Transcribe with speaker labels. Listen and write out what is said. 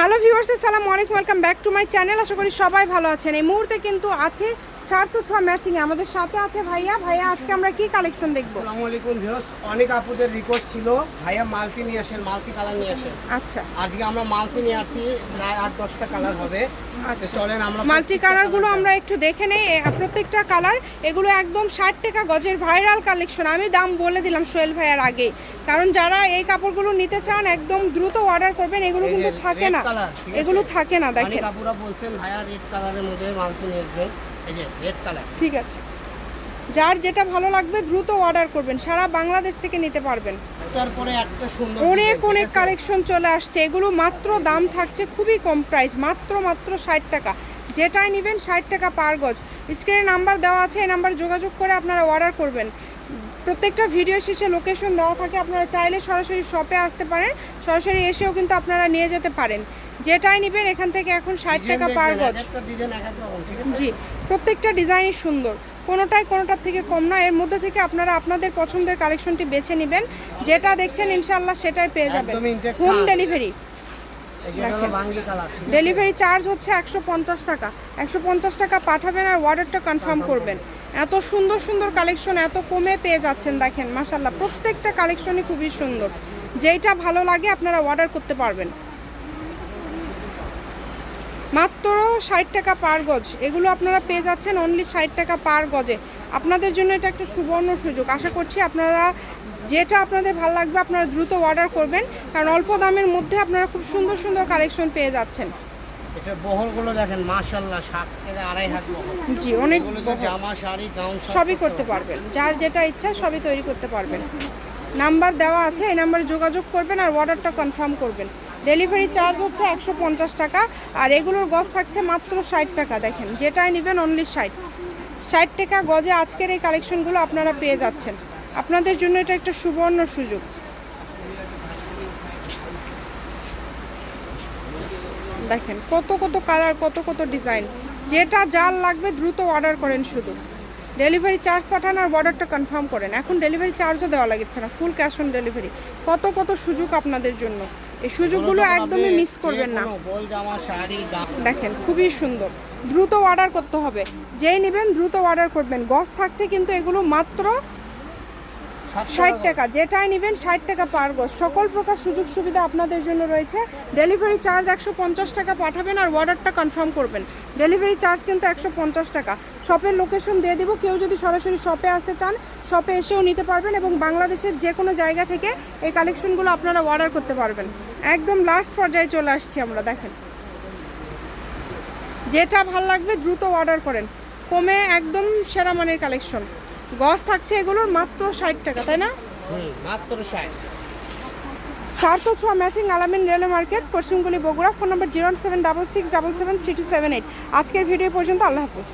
Speaker 1: Hello viewers আসসালামু আলাইকুম welcome back to my channel. আশা করি সবাই ভালো আছেন। এই মুহূর্তে কিন্তু আছে সার্থ ছোঁয়া ম্যাচিং আমাদের সাথে আছে ভাইয়া। ভাইয়া আজকে আমরা কি কালেকশন দেখব?
Speaker 2: আসসালামু আলাইকুম ভিউয়ার্স অনেক আপুদের রিকোয়েস্ট ছিল। ভাইয়া মালতি নিয়ে আসেন মালতি কালার নিয়ে আসেন।
Speaker 1: আচ্ছা।
Speaker 2: আজকে আমরা মালতি নিয়ে আসি প্রায় আট দশটা কালার হবে।
Speaker 1: আচ্ছা।
Speaker 2: তো চলেন আমরা
Speaker 1: মাল্টি কালারগুলো আমরা একটু দেখে নেই। প্রত্যেকটা কালার এগুলো একদম ষাট টাকা গজের ভাইরাল কালেকশন আমি দাম বলে দিলাম সোহেল ভাইয়ার আগে কারণ যারা এই কাপড়গুলো নিতে চান একদম দ্রুত অর্ডার করবেন এগুলো কিন্তু থাকে না।
Speaker 2: আছে?
Speaker 1: এগুলো থাকে না দেখেন।
Speaker 2: আপুরা বলছেন ভাইয়া রেড কালারের মধ্যে মালতি এই যে রেড কালার
Speaker 1: ঠিক আছে। যার যেটা ভালো লাগবে দ্রুত অর্ডার করবেন সারা বাংলাদেশ থেকে নিতে পারবেন।
Speaker 2: তারপরে একটা সুন্দর
Speaker 1: অনেক অনেক কালেকশন চলে আসছে। এগুলো মাত্র দাম থাকছে খুবই কম প্রাইস মাত্র মাত্র ষাট টাকা। যেটাই নেবেন ষাট টাকা পার গজ। স্ক্রিনে নাম্বার দেওয়া আছে এই নাম্বার যোগাযোগ করে আপনারা অর্ডার করবেন। প্রত্যেকটা ভিডিও শেষে লোকেশন দেওয়া থাকে আপনারা চাইলে সরাসরি শপে আসতে পারেন। সরাসরি এসেও কিন্তু আপনারা নিয়ে যেতে পারেন। যেটাই নেবেন এখান থেকে এখন ষাট টাকা পার গজ। জি প্রত্যেকটা ডিজাইনই সুন্দর। কোনোটাই কোনোটার থেকে কম না। এর মধ্যে থেকে আপনারা আপনাদের পছন্দের কালেকশনটি বেছে নেবেন। যেটা দেখছেন ইনশাল্লাহ সেটাই পেয়ে যাবেন। Home delivery? ডেলিভারি চার্জ হচ্ছে একশো পঞ্চাশ টাকা। একশো পঞ্চাশ টাকা পাঠাবেন আর অর্ডারটা কনফার্ম করবেন। এত সুন্দর সুন্দর কালেকশন এত কমে পেয়ে যাচ্ছেন দেখেন মাসাল্লাহ প্রত্যেকটা কালেকশনই খুবই সুন্দর। যেইটা ভালো লাগে আপনারা অর্ডার করতে পারবেন মাত্র ষাট টাকা পার গজ। এগুলো আপনারা পেয়ে যাচ্ছেন অনলি ষাট টাকা পার গজে। আপনাদের জন্য এটা একটা সুবর্ণ সুযোগ। আশা করছি আপনারা যেটা আপনাদের ভালো লাগবে আপনারা দ্রুত অর্ডার করবেন কারণ অল্প দামের মধ্যে আপনারা খুব সুন্দর সুন্দর কালেকশন পেয়ে যাচ্ছেন।
Speaker 2: এটা বহরগুলো দেখেন মাশাআল্লাহ সাত থেকে আড়াই হাত
Speaker 1: জি অনেক
Speaker 2: জামা শাড়ি গাউন
Speaker 1: সবই
Speaker 2: করতে
Speaker 1: করতে পারবেন। যার যেটা ইচ্ছা সবই তৈরি করতে পারবেন। নাম্বার দেওয়া আছে এই নাম্বারে যোগাযোগ করবেন আর অর্ডারটা কনফার্ম করবেন। ডেলিভারি চার্জ হচ্ছে একশো পঞ্চাশ টাকা, আর এগুলোর গজ থাকছে মাত্র ষাট টাকা। দেখেন, যেটাই নেবেন অনলি ষাট। ষাট টাকা গজে আজকের এই কালেকশনগুলো আপনারা পেয়ে যাচ্ছেন। আপনাদের জন্য এটা একটা সুবর্ণ সুযোগ। দেখেন, কত কত কালার, কত কত ডিজাইন। যেটা যার লাগবে দ্রুত অর্ডার করেন শুধু। ডেলিভারি চার্জ পাঠান আর অর্ডারটা কনফার্ম করেন। এখন ডেলিভারি চার্জও দেওয়া লাগছে না ফুল ক্যাশ অন ডেলিভারি কত কত সুযোগ আপনাদের জন্য। এই সুযোগগুলো একদমই মিস করবেন না। দেখেন খুবই সুন্দর। দ্রুত অর্ডার করতে হবে। যেই নেবেন দ্রুত অর্ডার করবেন। গস থাকছে কিন্তু এগুলো মাত্র ষাট টাকা। যেটাই নেবেন ষাট টাকা পার গজ সকল প্রকার সুযোগ সুবিধা আপনাদের জন্য রয়েছে। ডেলিভারি চার্জ একশো পঞ্চাশ টাকা পাঠাবেন আর অর্ডারটা কনফার্ম করবেন। ডেলিভারি চার্জ কিন্তু একশো পঞ্চাশ টাকা। শপের লোকেশন দিয়ে দেবো। কেউ যদি সরাসরি শপে আসতে চান শপে এসেও নিতে পারবেন এবং বাংলাদেশের যে কোনো জায়গা থেকে এই কালেকশনগুলো আপনারা অর্ডার করতে পারবেন। একদম লাস্ট পর্যায়ে চলে আসছি আমরা দেখেন। যেটা ভালো লাগবে দ্রুত অর্ডার করেন। কমে একদম সেরা মানের কালেকশন গজ থাকছে এগুলোর মাত্র ষাট টাকা তাই না?
Speaker 2: মাত্র ষাট।
Speaker 1: সার্থ ছোঁয়া matching Alamin railway market পশ্চিমগুলি Bogura phone number zero seven double six double seven three two seven eight. আজকের ভিডিও পর্যন্ত আল্লাহ হাফিজ।